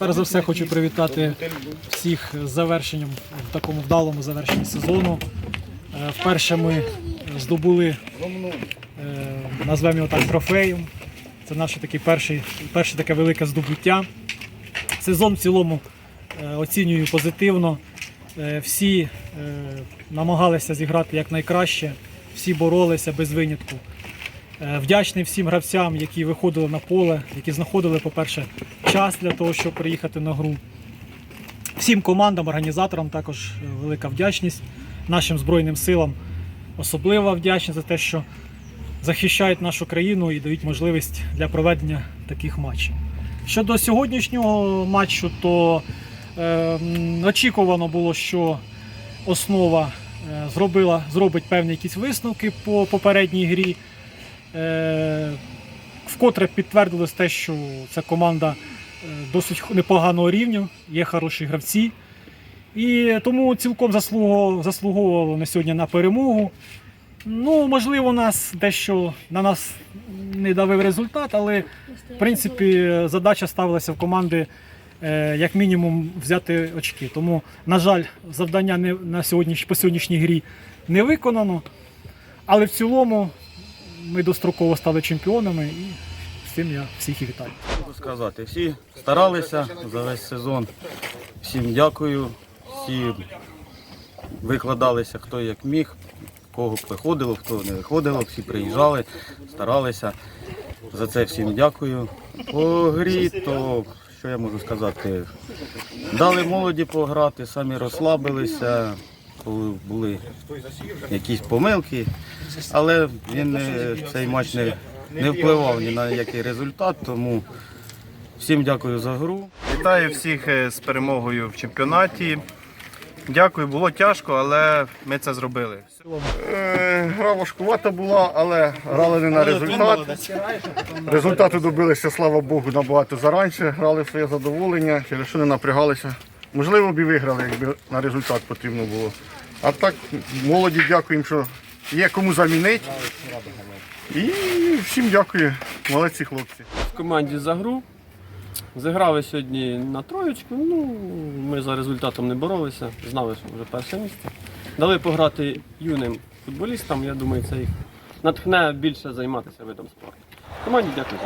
перш за все хочу привітати всіх з завершенням в такому вдалому завершенні сезону. Е, Вперше ми здобули, е, назвемо його так, трофеєм. Це наше такий перший, перше таке велике здобуття. Сезон в цілому е, оцінюю позитивно. Всі намагалися зіграти якнайкраще, всі боролися без винятку. Вдячний всім гравцям, які виходили на поле, які знаходили, по-перше, час для того, щоб приїхати на гру. Всім командам, організаторам також е, велика вдячність, нашим Збройним силам особлива вдячність за те, що захищають нашу країну і дають можливість для проведення таких матчів. Щодо сьогоднішнього матчу, то е, очікувано було, що основа е, зробила, зробить певні якісь висновки по попередній грі. Е, вкотре підтвердилось те, що ця команда досить непоганого рівню, є хороші гравці. І тому цілком заслуговувало, на сьогодні на перемогу. Ну, можливо, нас дещо на нас не давив результат, але в принципі задача ставилася в команди е, як мінімум взяти очки. Тому, на жаль, завдання не, на сьогодні, по сьогоднішній грі не виконано. Але в цілому ми достроково стали чемпіонами цим я всіх і вітаю. Можу сказати, всі старалися за весь сезон. Всім дякую, всі викладалися хто як міг, кого виходило, хто не виходило, всі приїжджали, старалися. За це всім дякую. По грі, то що я можу сказати? Дали молоді пограти, самі розслабилися, коли були якісь помилки, але він цей матч не, не впливав ні на який результат, тому всім дякую за гру. Вітаю всіх е, з перемогою в чемпіонаті. Дякую, було тяжко, але ми це зробили. Е, Гра важкувата була, але грали не на результат. Результату добилися, слава Богу, набагато заранше. Грали своє задоволення, через що не напрягалися. Можливо, б і виграли, якби на результат потрібно було. А так, молоді дякуємо, що є кому замінити. І всім дякую, молодці хлопці. в команді за гру. Зіграли сьогодні на троєчку. Ну, ми за результатом не боролися, знали, що вже перше місце. Дали пограти юним футболістам, я думаю, це їх натхне більше займатися видом спорту. Команді дякую.